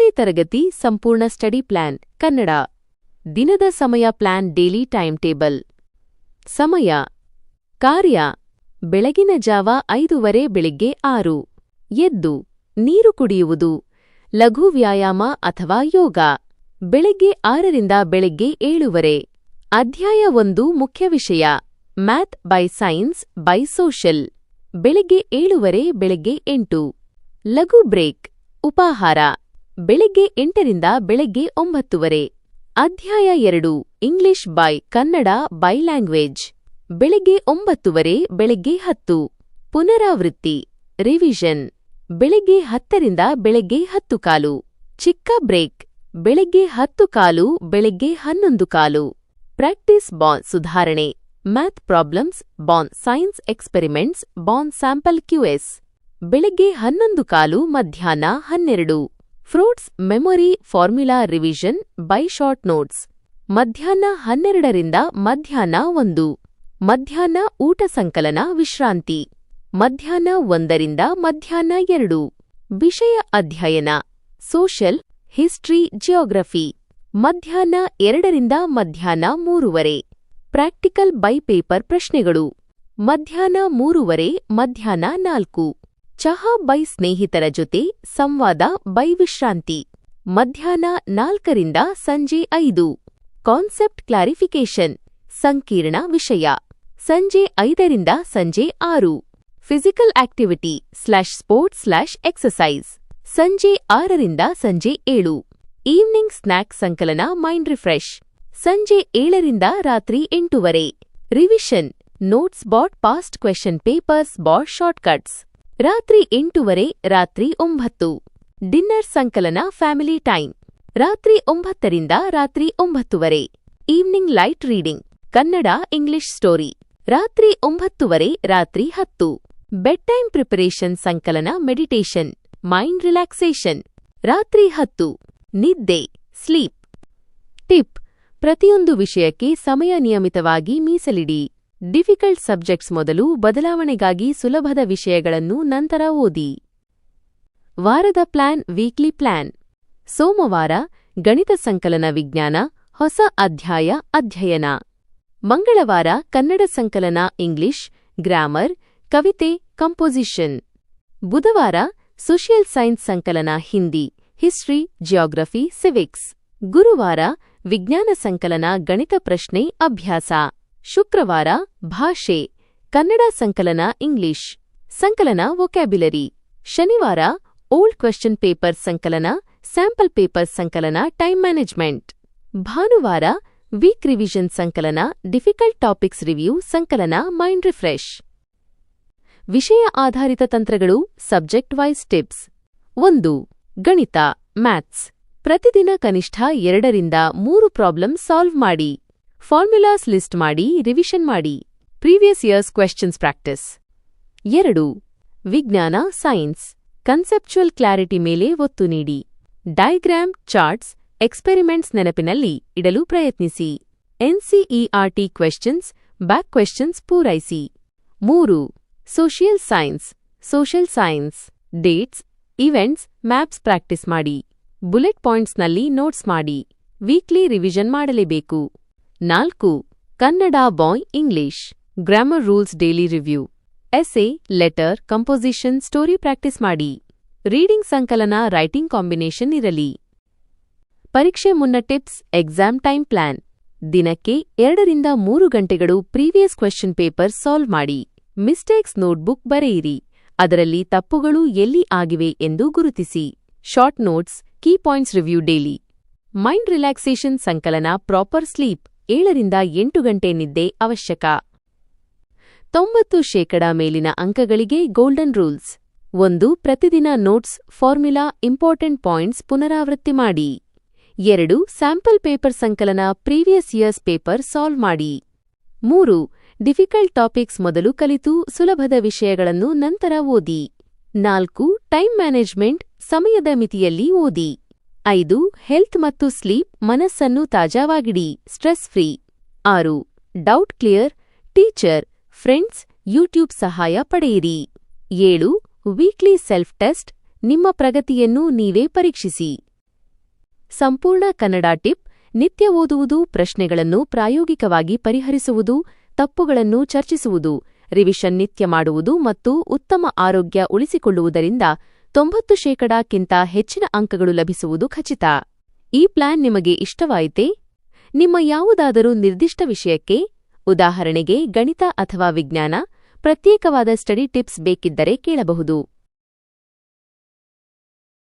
ಹತ್ತನೇ ತರಗತಿ ಸಂಪೂರ್ಣ ಸ್ಟಡಿ ಪ್ಲಾನ್, ಕನ್ನಡ. ದಿನದ ಸಮಯ ಪ್ಲಾನ್, ಡೈಲಿ ಟೈಮ್ ಟೇಬಲ್. ಸಮಯ. ಕಾರ್ಯ. ಬೆಳಗಿನ ಜಾವ ಐದೂವರೆ, ಬೆಳಿಗ್ಗೆ ಆರು. ಎದ್ದು. ನೀರು ಕುಡಿಯುವುದು. ಲಘು ವ್ಯಾಯಾಮ ಅಥವಾ ಯೋಗ. ಬೆಳಗ್ಗೆ ಆರರಿಂದ ಬೆಳಗ್ಗೆ ಏಳುವರೆ. ಅಧ್ಯಾಯ ಒಂದು, ಮುಖ್ಯ ವಿಷಯ. Math by science by social ಬೆಳಗ್ಗೆ ಏಳುವರೆ, ಬೆಳಗ್ಗೆ ಎಂಟು. ಲಘು ಬ್ರೇಕ್. ಉಪಾಹಾರ. ಬೆಳಗ್ಗೆ ಎಂಟರಿಂದ ಬೆಳಗ್ಗೆ ಒಂಬತ್ತುವರೆ. ಅಧ್ಯಾಯ ಎರಡು, English by Kannada by language. ಬೆಳಗ್ಗೆ ಒಂಬತ್ತುವರೆ, ಬೆಳಗ್ಗೆ ಹತ್ತು. ಪುನರಾವೃತ್ತಿ, ರಿವಿಷನ್. ಬೆಳಗ್ಗೆ ಹತ್ತರಿಂದ ಬೆಳಗ್ಗೆ ಹತ್ತು ಕಾಲು. ಚಿಕ್ಕ ಬ್ರೇಕ್. ಬೆಳಗ್ಗೆ ಹತ್ತು ಕಾಲು, ಬೆಳಗ್ಗೆ ಹನ್ನೊಂದು ಕಾಲು. ಪ್ರಾಕ್ಟೀಸ್ ಬಾನ್ ಸುಧಾರಣೆ. ಮ್ಯಾಥ್ ಪ್ರಾಬ್ಲಮ್ಸ್ ಬಾನ್ ಸೈನ್ಸ್ ಎಕ್ಸ್ಪೆರಿಮೆಂಟ್ಸ್ ಬಾನ್ ಸ್ಯಾಂಪಲ್ ಕ್ಯೂಎಸ್ ಬೆಳಗ್ಗೆ ಹನ್ನೊಂದು ಕಾಲು, ಮಧ್ಯಾಹ್ನ ಹನ್ನೆರಡು. Fruits memory formula revision by short notes. ಮಧ್ಯಾಹ್ನ ಹನ್ನೆರಡರಿಂದ ಮಧ್ಯಾಹ್ನ ಒಂದು. ಮಧ್ಯಾಹ್ನ ಊಟ ಸಂಕಲನ ವಿಶ್ರಾಂತಿ. ಮಧ್ಯಾಹ್ನ ಒಂದರಿಂದ ಮಧ್ಯಾಹ್ನ ಎರಡು. ವಿಷಯ ಅಧ್ಯಯನ. Social history geography. ಮಧ್ಯಾಹ್ನ ಎರಡರಿಂದ ಮಧ್ಯಾಹ್ನ ಮೂರುವರೆ. ಪ್ರಾಕ್ಟಿಕಲ್ ಬೈ ಪೇಪರ್ ಪ್ರಶ್ನೆಗಳು. ಮಧ್ಯಾಹ್ನ ಮೂರುವರೆ, ಮಧ್ಯಾಹ್ನ ನಾಲ್ಕು. ಚಹಾ ಬೈ ಸ್ನೇಹಿತರ ಜೊತೆ ಸಂವಾದ ಬೈ ವಿಶ್ರಾಂತಿ. ಮಧ್ಯಾಹ್ನ ನಾಲ್ಕರಿಂದ ಸಂಜೆ ಐದು. ಕಾನ್ಸೆಪ್ಟ್ ಕ್ಲಾರಿಫಿಕೇಶನ್ ಸಂಕೀರ್ಣ ವಿಷಯ. ಸಂಜೆ ಐದರಿಂದ ಸಂಜೆ ಆರು. Physical activity slash sports slash exercise ಸಂಜೆ ಆರರಿಂದ ಸಂಜೆ ಏಳು. ಈವ್ನಿಂಗ್ ಸ್ನ್ಯಾಕ್ ಸಂಕಲನ ಮೈಂಡ್ ರಿಫ್ರೆಶ್. ಸಂಜೆ ಏಳರಿಂದ ರಾತ್ರಿ ಎಂಟೂವರೆ. ರಿವಿಷನ್. ನೋಟ್ಸ್ ಬಾಟ್ ಪಾಸ್ಟ್ ಕ್ವೆಶನ್ ಪೇಪರ್ಸ್ ಬಾಟ್ ಶಾರ್ಟ್ಕಟ್ಸ್. ರಾತ್ರಿ ಎಂಟೂವರೆ, ರಾತ್ರಿ ಒಂಬತ್ತು. ಡಿನ್ನರ್ ಸಂಕಲನ ಫ್ಯಾಮಿಲಿ ಟೈಮ್. ರಾತ್ರಿ ಒಂಬತ್ತರಿಂದ ರಾತ್ರಿ ಒಂಬತ್ತುವರೆ. Evening light reading. Kannada English story. ರಾತ್ರಿ ಒಂಬತ್ತುವರೆ, ರಾತ್ರಿ ಹತ್ತು. ಬೆಡ್ ಟೈಮ್ ಪ್ರಿಪರೇಷನ್ ಸಂಕಲನ ಮೆಡಿಟೇಷನ್. Mind relaxation. ರಾತ್ರಿ ಹತ್ತು. ನಿದ್ದೆ, ಸ್ಲೀಪ್. ಟಿಪ್. ಪ್ರತಿಯೊಂದು ವಿಷಯಕ್ಕೆ ಸಮಯ ನಿಯಮಿತವಾಗಿ ಮೀಸಲಿಡಿ. ಡಿಫಿಕಲ್ಟ್ ಸಬ್ಜೆಕ್ಟ್ಸ್ ಮೊದಲು ಬದಲಾವಣೆಗಾಗಿ ಸುಲಭದ ವಿಷಯಗಳನ್ನು ನಂತರ ಓದಿ. ವಾರದ ಪ್ಲಾನ್, ವೀಕ್ಲಿ ಪ್ಲಾನ್. ಸೋಮವಾರ, ಗಣಿತ ಸಂಕಲನ ವಿಜ್ಞಾನ, ಹೊಸ ಅಧ್ಯಾಯ, ಅಧ್ಯಯನ. ಮಂಗಳವಾರ, ಕನ್ನಡ ಸಂಕಲನ, ಇಂಗ್ಲಿಷ್, ಗ್ರಾಮರ್, ಕವಿತೆ, ಕಂಪೋಸಿಷನ್. ಬುಧವಾರ, ಸೋಷಿಯಲ್ ಸೈನ್ಸ್ ಸಂಕಲನ, ಹಿಂದಿ, ಹಿಸ್ಟ್ರಿ, ಜಿಯೋಗ್ರಫಿ, ಸಿವಿಕ್ಸ್. ಗುರುವಾರ, ವಿಜ್ಞಾನ ಸಂಕಲನ, ಗಣಿತ ಪ್ರಶ್ನೆ, ಅಭ್ಯಾಸ. ಶುಕ್ರವಾರ ಭಾಷೆ, ಕನ್ನಡ ಸಂಕಲನ ಇಂಗ್ಲಿಷ್, ಸಂಕಲನ ವೊಕ್ಯಾಬ್ಯುಲರಿ ಶನಿವಾರ ಓಲ್ಡ್ ಕ್ವೆಶ್ಚನ್ ಪೇಪರ್ ಸಂಕಲನ ಸ್ಯಾಂಪಲ್ ಪೇಪರ್ ಸಂಕಲನ ಟೈಮ್ ಮ್ಯಾನೇಜ್ಮೆಂಟ್ ಭಾನುವಾರ ವೀಕ್ ರಿವಿಷನ್ ಸಂಕಲನ ಡಿಫಿಕಲ್ಟ್ ಟಾಪಿಕ್ಸ್ ರಿವ್ಯೂ ಸಂಕಲನ ಮೈಂಡ್ ರಿಫ್ರೆಶ್ ವಿಷಯ ಆಧಾರಿತ ತಂತ್ರಗಳು ಸಬ್ಜೆಕ್ಟ್ ವೈಸ್ ಟಿಪ್ಸ್ ಒಂದು, ಗಣಿತ ಮ್ಯಾಥ್ಸ್ ಪ್ರತಿದಿನ ಕನಿಷ್ಠ ಎರಡರಿಂದ ಮೂರು ಪ್ರಾಬ್ಲಮ್ ಸಾಲ್ವ್ ಮಾಡಿ. ಫಾರ್ಮುಲಾಸ್ ಲಿಸ್ಟ್ ಮಾಡಿ ರಿವಿಷನ್ ಮಾಡಿ. ಪ್ರೀವಿಯಸ್ ಇಯರ್ಸ್ ಕ್ವೆಶ್ಚನ್ಸ್ ಪ್ರಾಕ್ಟಿಸ್ ಎರಡು. ವಿಜ್ಞಾನ ಸೈನ್ಸ್ ಕನ್ಸೆಪ್ಚುಯಲ್ ಕ್ಲಾರಿಟಿ ಮೇಲೆ ಒತ್ತು ನೀಡಿ. ಡಯಾಗ್ರಾಮ್ ಚಾರ್ಟ್ಸ್ ಎಕ್ಸ್ಪೆರಿಮೆಂಟ್ಸ್ ನೆನಪಿನಲ್ಲಿ ಇಡಲು ಪ್ರಯತ್ನಿಸಿ. ಎನ್ಸಿಇಆರ್ಟಿ ಕ್ವೆಶ್ಚನ್ಸ್ ಬ್ಯಾಕ್ ಕ್ವೆಶ್ಚನ್ಸ್ ಪೂರೈಸಿ. ಮೂರು. Social science social science dates events maps practice ಮಾಡಿ. ಬುಲೆಟ್ ಪಾಯಿಂಟ್ಸ್ನಲ್ಲಿ ನೋಟ್ಸ್ ಮಾಡಿ. ವೀಕ್ಲಿ ರಿವಿಷನ್ ಮಾಡಲೇಬೇಕು. ನಾಲ್ಕು, ಕನ್ನಡ ಬಾಯ್ English grammar rules daily review essay letter composition story practice ಮಾಡಿ. ರೀಡಿಂಗ್ ಸಂಕಲನ ರೈಟಿಂಗ್ ಕಾಂಬಿನೇಷನ್ ಇರಲಿ. ಪರೀಕ್ಷೆ ಮುನ್ನ ಟಿಪ್ಸ್ ಎಕ್ಸಾಮ್ ಟೈಮ್ ಪ್ಲಾನ್ ದಿನಕ್ಕೆ ಎರಡರಿಂದ ಮೂರು ಗಂಟೆಗಳು ಪ್ರೀವಿಯಸ್ ಕ್ವೆಶ್ಚನ್ ಪೇಪರ್ ಸಾಲ್ವ್ ಮಾಡಿ. ಮಿಸ್ಟೇಕ್ಸ್ ನೋಟ್ಬುಕ್ ಬರೆಯಿರಿ. ಅದರಲ್ಲಿ ತಪ್ಪುಗಳು ಎಲ್ಲಿ ಆಗಿವೆ ಎಂದು ಗುರುತಿಸಿ. Short notes key points review daily mind relaxation ಸಂಕಲನ ಪ್ರಾಪರ್ ಸ್ಲೀಪ್ ಏಳರಿಂದ ಎಂಟು ಗಂಟೆ ನಿದ್ದೆ ಅವಶ್ಯಕ. ತೊಂಬತ್ತು ಶೇಕಡಾ ಮೇಲಿನ ಅಂಕಗಳಿಗೆ ಗೋಲ್ಡನ್ ರೂಲ್ಸ್ ಒಂದು, ಪ್ರತಿದಿನ ನೋಟ್ಸ್ ಫಾರ್ಮುಲಾ ಇಂಪಾರ್ಟೆಂಟ್ ಪಾಯಿಂಟ್ಸ್ ಪುನರಾವೃತ್ತಿ ಮಾಡಿ. ಎರಡು ಸ್ಯಾಂಪಲ್ ಪೇಪರ್ ಸಂಕಲನ ಪ್ರೀವಿಯಸ್ ಇಯರ್ಸ್ ಪೇಪರ್ ಸಾಲ್ವ್ ಮಾಡಿ. ಮೂರು ಡಿಫಿಕಲ್ಟ್ ಟಾಪಿಕ್ಸ್ ಮೊದಲು ಕಲಿತು ಸುಲಭದ ವಿಷಯಗಳನ್ನು ನಂತರ ಓದಿ. ನಾಲ್ಕು ಟೈಮ್ ಮ್ಯಾನೇಜ್ಮೆಂಟ್ ಸಮಯದ ಮಿತಿಯಲ್ಲಿ ಓದಿ. ಐದು, ಹೆಲ್ತ್ ಮತ್ತು ಸ್ಲೀಪ್ ಮನಸ್ಸನ್ನು ತಾಜಾವಾಗಿಡಿ, ಸ್ಟ್ರೆಸ್ ಫ್ರೀ. ಆರು, doubt clear, teacher, friends, YouTube ಸಹಾಯ ಪಡೆಯಿರಿ. ಏಳು, ವೀಕ್ಲಿ ಸೆಲ್ಫ್ ಟೆಸ್ಟ್, ನಿಮ್ಮ ಪ್ರಗತಿಯನ್ನು ನೀವೇ ಪರೀಕ್ಷಿಸಿ. ಸಂಪೂರ್ಣ ಕನ್ನಡ ಟಿಪ್, ನಿತ್ಯ ಓದುವುದು, ಪ್ರಶ್ನೆಗಳನ್ನು ಪ್ರಾಯೋಗಿಕವಾಗಿ ಪರಿಹರಿಸುವುದು, ತಪ್ಪುಗಳನ್ನು ಚರ್ಚಿಸುವುದು, ರಿವಿಷನ್ ನಿತ್ಯ ಮಾಡುವುದು ಮತ್ತು ಉತ್ತಮ ಆರೋಗ್ಯ ಉಳಿಸಿಕೊಳ್ಳುವುದರಿಂದ ತೊಂಬತ್ತು ಶೇಕಡಾಕ್ಕಿಂತ ಹೆಚ್ಚಿನ ಅಂಕಗಳು ಲಭಿಸುವುದು ಖಚಿತ. ಈ ಪ್ಲಾನ್ ನಿಮಗೆ ಇಷ್ಟವಾಯಿತೇ? ನಿಮ್ಮ ಯಾವುದಾದರೂ ನಿರ್ದಿಷ್ಟ ವಿಷಯಕ್ಕೆ, ಉದಾಹರಣೆಗೆ ಗಣಿತ ಅಥವಾ ವಿಜ್ಞಾನ, ಪ್ರತ್ಯೇಕವಾದ ಸ್ಟಡಿ ಟಿಪ್ಸ್ ಬೇಕಿದ್ದರೆ ಕೇಳಬಹುದು.